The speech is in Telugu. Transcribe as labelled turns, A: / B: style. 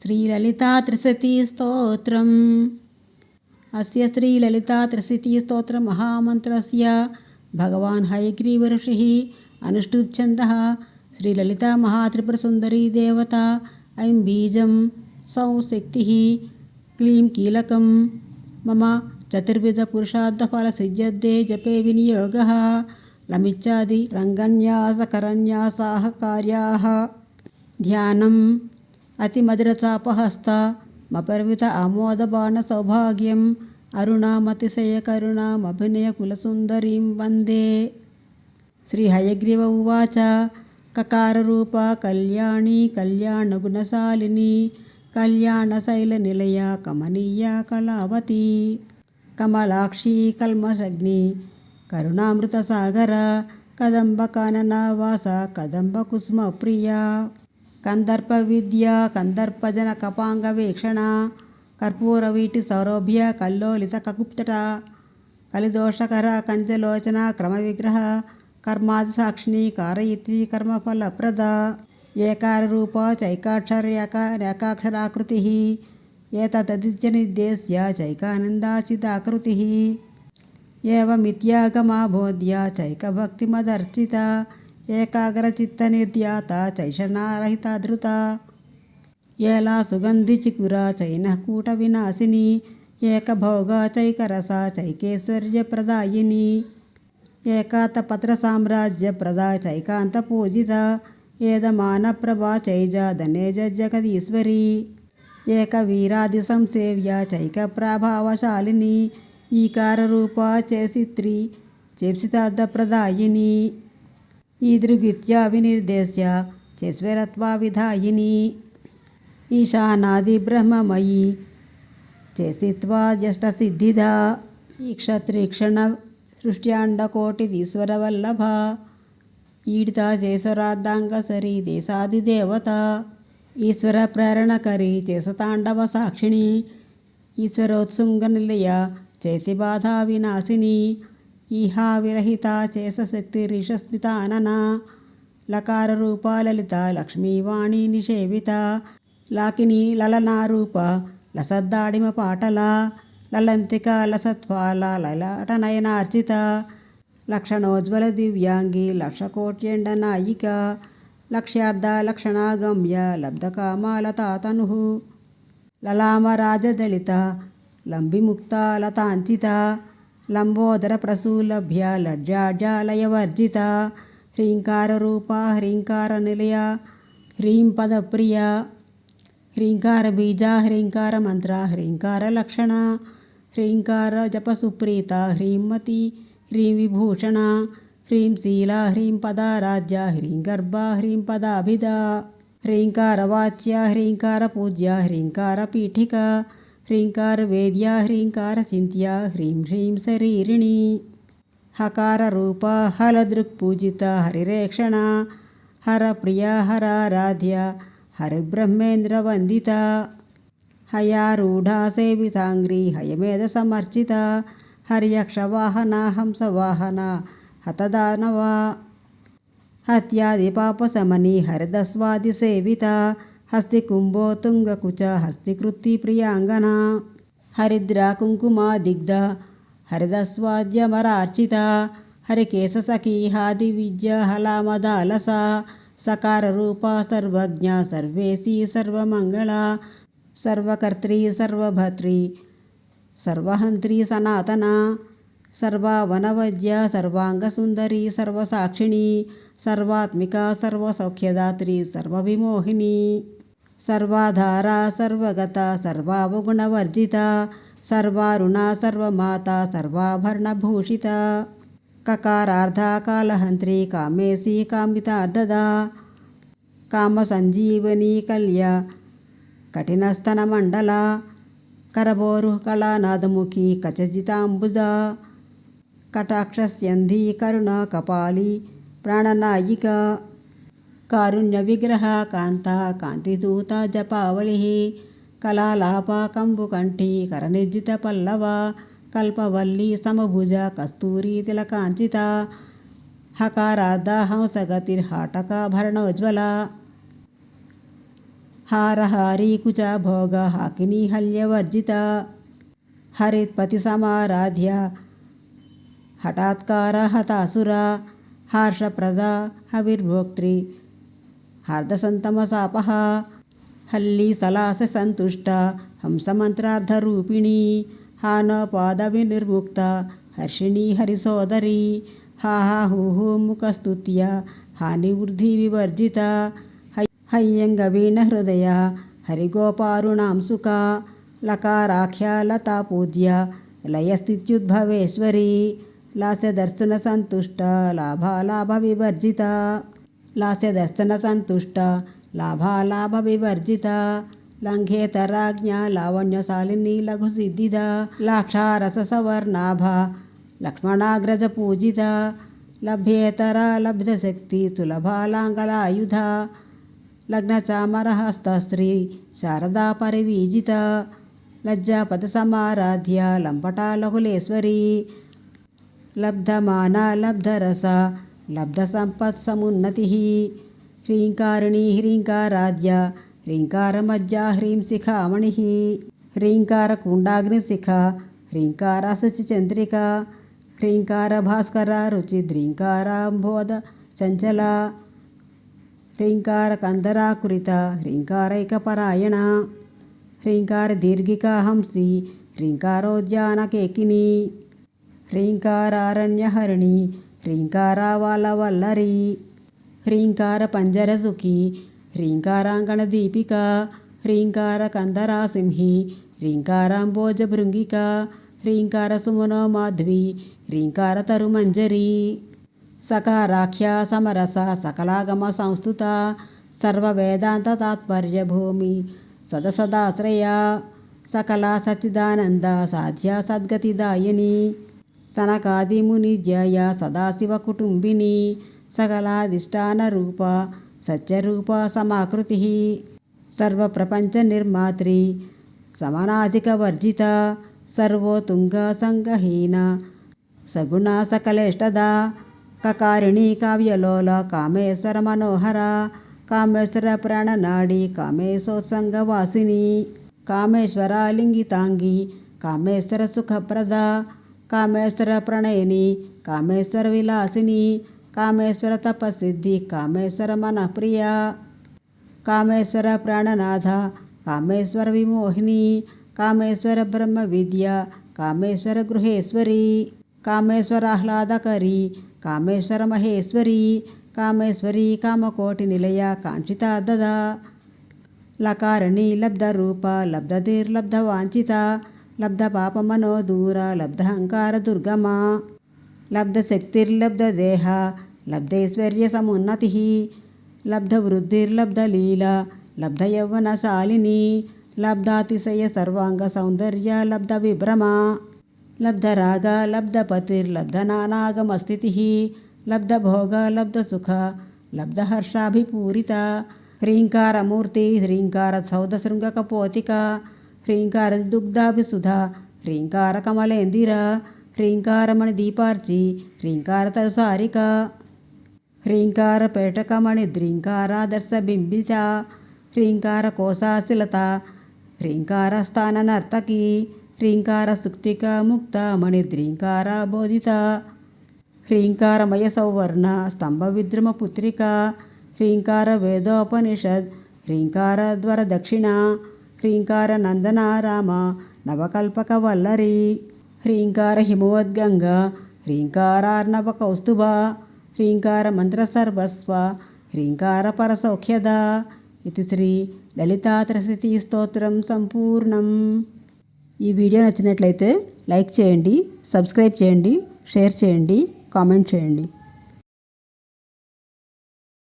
A: శ్రీలలితా త్రిశతి స్తోత్రం అస్య శ్రీలలితా త్రిశతి స్తోత్ర మహామంత్రస్య భగవాన్ హయగ్రీవఋషిः అనుష్ఠుప్ ఛందः శ్రీలలితా మహాత్రిపురసుందరీ దేవత ఐం బీజం సౌ శక్తిः క్లీం కీలకం మమ చతుర్విధపురుషార్థఫలసిద్ధ్యర్థే జపే వినియోగः లమిచ్చాది రంగన్యాసకరన్యాసాः అతిమధురచాపహస్త మపర్విత ఆమోదబాణ సౌభాగ్యం అరుణామతిశయ కరుణామభినయ కులసుందరీం వందే శ్రీ హయగ్రీవ ఉవాచ కకారూప కళ్యాణి కళ్యాణగుణశాలిని కళ్యాణశైల నిలయ కమనీయ కళావతి కమలాక్షి కల్మశగ్ని కరుణామృత సాగర కదంబ కాననావాస కదంబ కుసుమ ప్రియ కందర్ప విద్య కందర్పజన కపాంగ వీక్షణ కర్పూర వీటి సౌరభ్య కల్లోలిత కగుప్తట కలిదోషకర కంచలోచన క్రమ విగ్రహ కర్మాది సాక్షిణి కారయిత్రి కర్మఫలప్రద ఏకార రూప చైకాక్షర్యక రేఖాక్షరాకృతి ఏతదిత్య నిర్దేశ్య చైకానందాచితాకృతి ఏవమిత్యాగమా చైకభక్తిమదర్చిత చైకభక్తిమదర్చిత చైషణారహిత ధృత ఏలా సుగంధి చికుర చైనకూట వినాశిని ఏకభోగ చైకరస చైకేశ్వర్యప్రదాయిని. ఏకాతపత్ర ఏకాత సామ్రాజ్య ప్రదా చైకాంత పూజిత ఏదమాన ప్రభా చైజ ధనేజ జగదీశ్వరి. ఏక వీరాది సంసేవ్య చైక ప్రభావశాలిని ఈకార రూప చేసిత్రి చేప్సితార్థ ప్రదాయిని ఈదృగిత్యా వినిర్దేశ్య చేశ్వరత్వా ఈశానాది బ్రహ్మమయి చేసిత్వా జష్టసిద్ధిదా ఈ క్షత్రిక్షణ సృష్ట్యాండకోటిదీశ్వర వల్లభ ఈడిత చేసరార్ధాంగ సరి దేశాది దేవత. ఈశ్వర ప్రేరణకరి చేసతాండవ సాక్షిణి. ఈశ్వరోత్సుంగ నిలయ చేసి బాధా వినాశిని. ఈహా విరహిత చేసశక్తి రిషస్మిత అననా. లకార రూప లలిత లక్ష్మీవాణి నిషేవిత. లాకిని లలనారూప లసద్దాడిమ పాటల. లలంతిక లసత్వాల లలాటనయనార్చిత లక్షణోజ్వల దివ్యాంగి లక్షకోట్యండ నాయిక. లక్ష్యార్థ లక్షణాగమ్య లబ్ధకామాలతాతను లలామరాజదళిత లంబిముక్త లతాంచిత లంబోదర ప్రసూలభ్య లడ్జాడ్యాలయవర్జిత హ్రీంకారరూప హ్రీంకార నిలయ హ్రీం పదప్రియ హ్రీంకార బీజ హ్రీంకార మంత్ర హ్రీంకార లక్షణ హ్రీంకార జపసుప్రీత హ్రీంమతి హ్రీం విభూషణ హ్రీం శీల హ్రీం పదారాధ్య హ్రీం గర్భ హ్రీం పదాభిధ హ్రీంకార వేద్యా హ్రీంకార చింత్యా హ్రీం హ్రీం శరీరిణి హకార రూప హలదృక్ పూజిత హరిరేక్షణ హర ప్రియ హరారాధ్య హరిబ్రహ్మేంద్ర వందిత హయారూఢా సేవితాంగ్రి హయమేధ సమర్చిత హర్యక్షవాహన హంసవాహన హతదానవ హత్యాది పాపశమని హరిదస్వాది సేవిత हस्ति कुम्भोतुङ्गकुच प्रियांगना हरिद्रा कुङ्कुमादिग्धा हरिदस्वाद्यमरार्चिता हरिकेशसखीहा दिविज्य हलामदालसा, सकाररूपा सर्वज्ञा सर्वेशी सर्वमंगला सर्वकर्त्री सर्वभत्री सर्वहंत्री सनातना सर्वावनवद्या सर्वांगसुंदरी सर्वसाक्षिणी, सर्वात्मिका सर्वसौख्यदात्री सर्वविमोहिनी। సర్వవనవద్య సర్వాధార సర్వగత సర్వావగుణవర్జిత సర్వారుణ సర్వమాత సర్వాభరణభూషిత. కకారార్ధ కాలహంత్రి కామేసి కామితార్థద. కళ్య కల్య కఠినస్తనమండల కరబోరు కళానాదముఖి కచజితాంబుజ. కటాక్షస్యంధి కరుణ కపాలి ప్రాణనాయిక. కారుణ్య విగ్రహ కాంత కాంతిదూత జపావళి కళాలాప కంబుకంఠి కరనిర్జిత పల్లవ కల్పవల్లి సమభుజ కస్తూరి తిలకాంచిత హకారార్ధ హంసగతిర్హాటక భరణోజ్వల కుచ భోగ హాకినీ హల్యవర్జిత హరిత్పతి సమారాధ్య హఠాత్కార హతాసుర హర్షప్రద హవిర్భోక్త్రి हार्दसन्तमसापः। हल्लीसलास सन्तुष्टा हंसमन्त्रार्धरूपिणी, हानपादविनिर्मुक्ता, हर्षिणी हरिसोदरी, हा हा हू हू मुखस्तुत्या, हानिवृद्धिविवर्जिता है हय्यङ्गवीणहृदया, हरिगोपारुणांसुका लकाराख्या लतापूज्या लयस्थित्युद्भवेश्वरी, लास्यदर्शनसन्तुष्टा, लाभालाभविवर्जिता। సుఖ లకారాఖ్య లతా పూజ్య లయస్థిత్యుద్భవేశ్వరి లాస్యదర్శన సంతుష్ట లాభాలాభ వివర్జిత లాస్యదర్శన సంతుష్ట లాభాలాభ వివర్జిత లంఘేతరాజ్ఞ లావణ్యశాలిని లఘు సిద్ధిద లాక్షారస लब्धसम्पत्समुन्नतिः। ह्रीङ्कारिणी ह्रीङ्काराद्या ह्रीङ्कारमज्जा ह्रीं शिखामणिः ह्रीङ्कारकुण्डाग्निशिखा, ह्रीङ्कारासुचिचन्द्रिका, ह्रीङ्कारभास्कर रुचिध्रीङ्काराम्भोध चञ्चला, ह्रीङ्कारकन्दराकुरिता, ह्रीङ्कारैकपरायण, ह्रीङ्कारदीर्घिका हँसी, ह्रीङ्कारोद्यानकेकिनी, ह्रीङ्कारारण्यहरिणी హ్రీంకారిణి హ్రీంకారాధ్య హ్రీంకార కుండాగ్నిశిఖ హ్రీంకార హ్రీంకార పంజరసుఖి హ్రీంకారాంగణ దీపిక హ్రీంకార కందరాసింహి హ్రీంకారాంబోజ భృంగిక హ్రీంకార సుమనో మాధ్వి హ్రీంకార తరుమంజరి సకారాఖ్య సమరస సకలాగమ సంస్థుత సర్వవేదాంత తాత్పర్య భూమి సదసదాశ్రయ సకల సచ్చిదానంద సాధ్య సద్గతిదాయని సనకాది ముని జయ సదాశివ కుటుంబిని సకలాధిష్టాన రూప సత్యరూప సమాకృతి. సర్వప్రపంచ నిర్మాత్రి సమనాధిక వర్జిత సర్వోతుంగ సంగహీన సగుణ సకలేష్టద కకారిణి కావ్యలోల కామేశ్వర మనోహర కామేశ్వర ప్రాణనాడి కామేశోత్సంగవాసిని కామేశ్వర లింగితాంగి కామేశ్వర సుఖప్రద కామేశ్వర ప్రణయని కామేశ్వర విలాసిని కామేశ్వర తపసిద్ధి కామేశ్వర మనప్రియ కామేశ్వర ప్రాణనాథ కామేశ్వర విమోహిని కామేశ్వర బ్రహ్మ విద్య కామేశ్వర గృహేశ్వరి కామేశ్వర ఆహ్లాదకరి కామేశ్వర మహేశ్వరి కామేశ్వరి కామకోటి నిలయ కాంక్షిత దద లకారణి లబ్ధ రూప లబ్ధధిర్లబ్ధ लब्धपापमनो दूर लब्धहङ्कारदुर्गमा लीला लब्धैश्वर्यसमुन्नतिः। लब्धवृद्धिर्लब्धलीला, लब्धयौवनशालिनी। लब्धातिशय सर्वाङ्गसौन्दर्य लब्धविभ्रमा। लब्धराग लब्धपतिर्लब्धनानागमस्थितिः लब्धभोग, लब्धसुख, लब्धहर्षाभिपूरिता। ह्रीङ्कारमूर्ति ह्रीङ्कारसौधशृङ्गकपोतिका లబ్ధాతిశయ హ్రీంకార సౌద హ్రీంకార దుగ్ధాభిసుధ కమలేందిర హ్రీంకారమణి దీపార్చి హ్రీంకార తరుసారిక హ్రీంకార పేటకమణి ద్రీంకారాదర్శ బింబిత హ్రీంకార కోశాశిలత హ్రీంకార స్థాన నర్తకి హ్రీంకార సుక్తిక ముక్త మణి ద్రీంకార బోధిత హ్రీంకారమయ సౌవర్ణ స్తంభ విద్రుమ పుత్రిక హ్రీంకార వేదోపనిషద్ హ్రీంకార ధ్వర దక్షిణ హ్రీంకార నందన రామ నవకల్పక వల్లరి హ్రీంకార హిమవద్గంగ హ్రీంకారార్ణవ కౌస్తుభ హ్రీంకార మంత్ర సర్వస్వ హ్రీంకార పరసౌఖ్యద ఇది శ్రీ లలితాత్రసితి స్తోత్రం సంపూర్ణం ఈ వీడియో నచ్చినట్లయితే లైక్ చేయండి సబ్స్క్రైబ్ చేయండి షేర్ చేయండి కామెంట్ చేయండి.